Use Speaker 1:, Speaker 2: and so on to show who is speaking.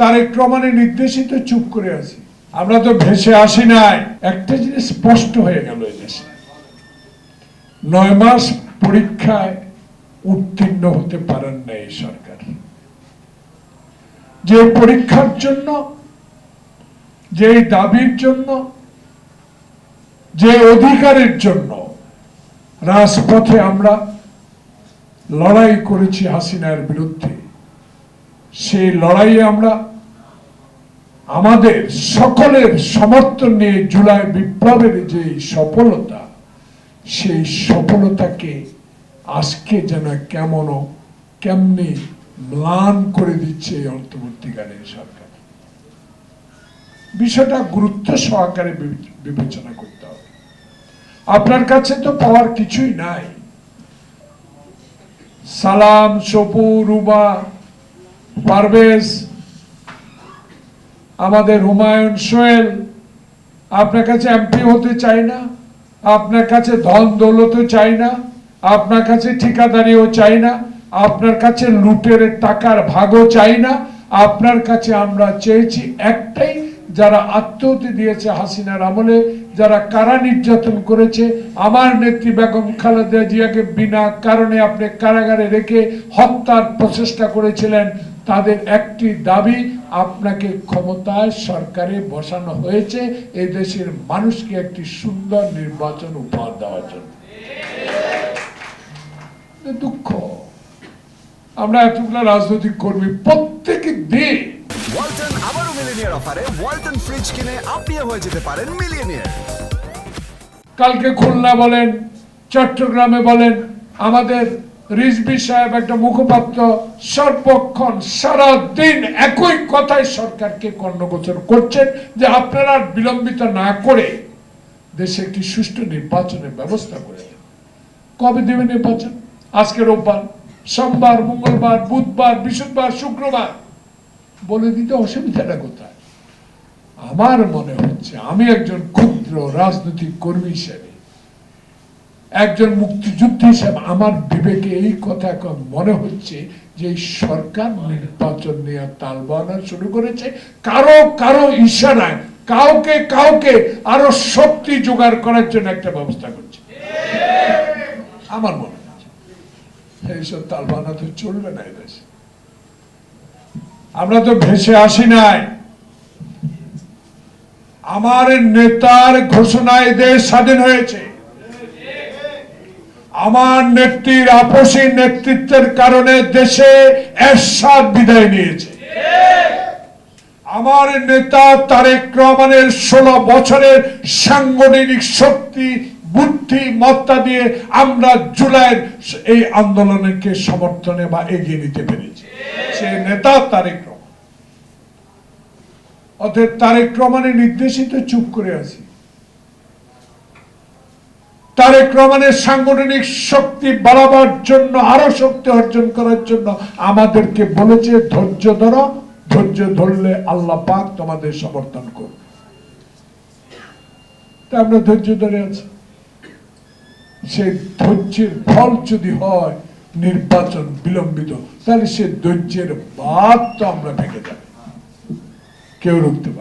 Speaker 1: তারেক রহমানের নির্দেশিত চুপ করে আছি। আমরা তো ভেসে আসি নাই। একটা জিনিস স্পষ্ট হয়ে গেল এই দেশে। নয় মাস পরীক্ষায় উত্তীর্ণ হতে পারেন না এই সরকার। যে পরীক্ষার জন্য যে দাবির জন্য, যে অধিকারের জন্য রাজপথে আমরা লড়াই করেছি হাসিনার বিরুদ্ধে। সেই লড়াইয়ে আমরা আমাদের সকলের সমর্থন নিয়ে জুলাই বিপ্লবের যে সফলতা, সেই সফলতাকে আজকে যেন কেমন কেমনি ম্লান করে দিচ্ছে এই অন্তর্বর্তীকালীন সরকার। বিষয়টা গুরুত্ব সহকারে বিবেচনা করতে হবে। আপনার কাছে তো পাওয়ার কিছুই নাই। সালাম, সপু, রুবা পারভেজ, আমাদের হুমায়ুন সোহেল, আপনার কাছে এমপি হতে চাই না, আপনার কাছে ধন দৌলতও চাই না, আপনার কাছে ঠিকাদারিও চাই না, আপনার কাছে লুটের টাকার ভাগও চাই না, আপনার কাছে আমরা চেয়েছি একটাই, যারা আত্মহতি দিয়েছে হাসিনার আমলে, যারা কারা নির্যাতন করেছে, আমার নেত্রী বেগম খালেদা জিয়াকে বিনা কারণে আপনি কারাগারে রেখে হত্যার প্রচেষ্টা করেছিলেন তাদের একটি দাবি আপনাকে ক্ষমতায় সরকারে বসানো হয়েছে এই দেশের মানুষকে একটি সুন্দর নির্বাচন উপহার দেওয়ার জন্য। দুঃখ। আমরা এতগুলো রাজনৈতিক কর্মী প্রত্যেক দিন
Speaker 2: ওয়ালটন আবারও মিলিনিয়ার অফারে ওয়ালটন ফ্রিজ কিনে আপনিও হয়ে যেতে পারেন মিলিয়নিয়ার।
Speaker 1: কালকে খুলনা বলেন চট্টগ্রামে বলেন আমাদের রিজবি সাহেব একটা মুখপাত্র, সর্বক্ষণ সারা দিন একই কথায় সরকারকে কর্ণগোচর করছেন যে আপনারা বিলম্বিত না করে দেশে একটি সুষ্ঠু নির্বাচনের ব্যবস্থা করে। কবে দেবে নির্বাচন? আজকে রোববার, সোমবার, মঙ্গলবার, বুধবার, বৃহস্পতিবার, শুক্রবার। বলে দিতে অসুবিধাটা কোথায়? আমার মনে হচ্ছে আমি একজন ক্ষুদ্র রাজনৈতিক কর্মী হিসেবে একজন মুক্তিযুদ্ধ হিসেবে আমার বিবেকে এই কথা এখন মনে হচ্ছে যে সরকার নির্বাচন নিয়ে তাল বানা শুরু করেছে। কারও কারও ইশারায়, কাউকে কাউকে আরও শক্তি জোগাড় করার জন্য একটা ব্যবস্থা করছে। আমার মনে হচ্ছে। এইসব তাল বানা তো চলবে না এদেশে আমরা তো ভেসে আসি নাই। আমার নেতার ঘোষণায় দেশ স্বাধীন হয়েছে। আমার নেত্রীর আপসী নেতৃত্বের কারণে দেশে এরশাদ বিদায় নিয়েছে। আমার নেতা তারেক রহমানের ষোলো বছরের সাংগঠনিক শক্তি, বুদ্ধি, মত্তা দিয়ে আমরা জুলাইয়ের এই আন্দোলনকে সমর্থনে বা এগিয়ে নিতে পেরেছি। সে নেতা তারেক রহমান। অতএব তারেক রহমানের নির্দেশিত চুপ করে আছি। তারেক রহমানের সাংগঠনিক শক্তি বাড়াবার জন্য, আরও শক্তি অর্জন করার জন্য আমাদেরকে বলেছে, ধৈর্য ধরো, ধৈর্য ধরলে আল্লাহ পাক তোমাদের সমর্থন করবে। তা আমরা ধৈর্য ধরে আছি। সেই ধৈর্যের ফল যদি হয়, নির্বাচন বিলম্বিত, তাহলে সে ধৈর্যের বাদ তো আমরা ভেঙে যাবে। কেউ রুখতে।